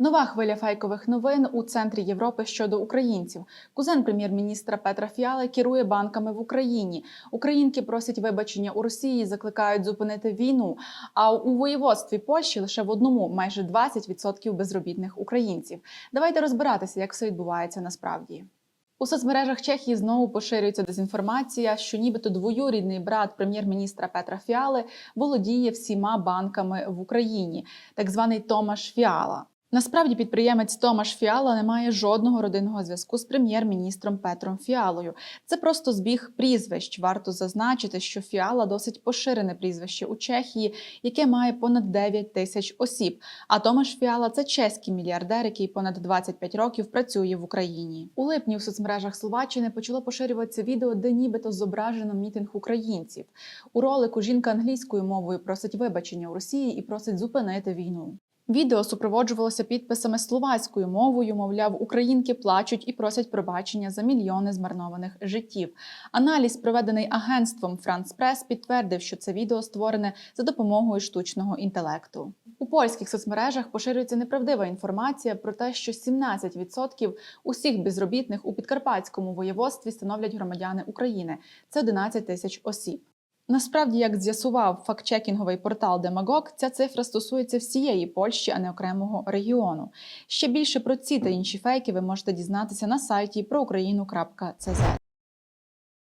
Нова хвиля фейкових новин у центрі Європи щодо українців. Кузен прем'єр-міністра Петра Фіали керує банками в Україні. Українки просять вибачення у Росії, закликають зупинити війну. А у воєводстві Польщі лише в одному майже 20% безробітних українців. Давайте розбиратися, як все відбувається насправді. У соцмережах Чехії знову поширюється дезінформація, що нібито двоюрідний брат прем'єр-міністра Петра Фіали володіє всіма банками в Україні, так званий Томаш Фіала. Насправді підприємець Томаш Фіала не має жодного родинного зв'язку з прем'єр-міністром Петром Фіалою. Це просто збіг прізвищ. Варто зазначити, що Фіала досить поширене прізвище у Чехії, яке має понад 9 тисяч осіб. А Томаш Фіала це чеський мільярдер, який понад 25 років працює в Україні. У липні в соцмережах Словаччини почало поширюватися відео, де нібито зображено мітинг українців. У ролику жінка англійською мовою просить вибачення у Росії і просить зупинити війну. Відео супроводжувалося підписами словацькою мовою. Мовляв, українки плачуть і просять пробачення за мільйони змарнованих життів. Аналіз, проведений агентством France Press, підтвердив, що це відео створене за допомогою штучного інтелекту. У польських соцмережах поширюється неправдива інформація про те, що 17% усіх безробітних у підкарпатському воєводстві становлять громадяни України. Це 11 тисяч осіб. Насправді, як з'ясував фактчекінговий портал Демагог, ця цифра стосується всієї Польщі, а не окремого регіону. Ще більше про ці та інші фейки ви можете дізнатися на сайті проукраїну.cz.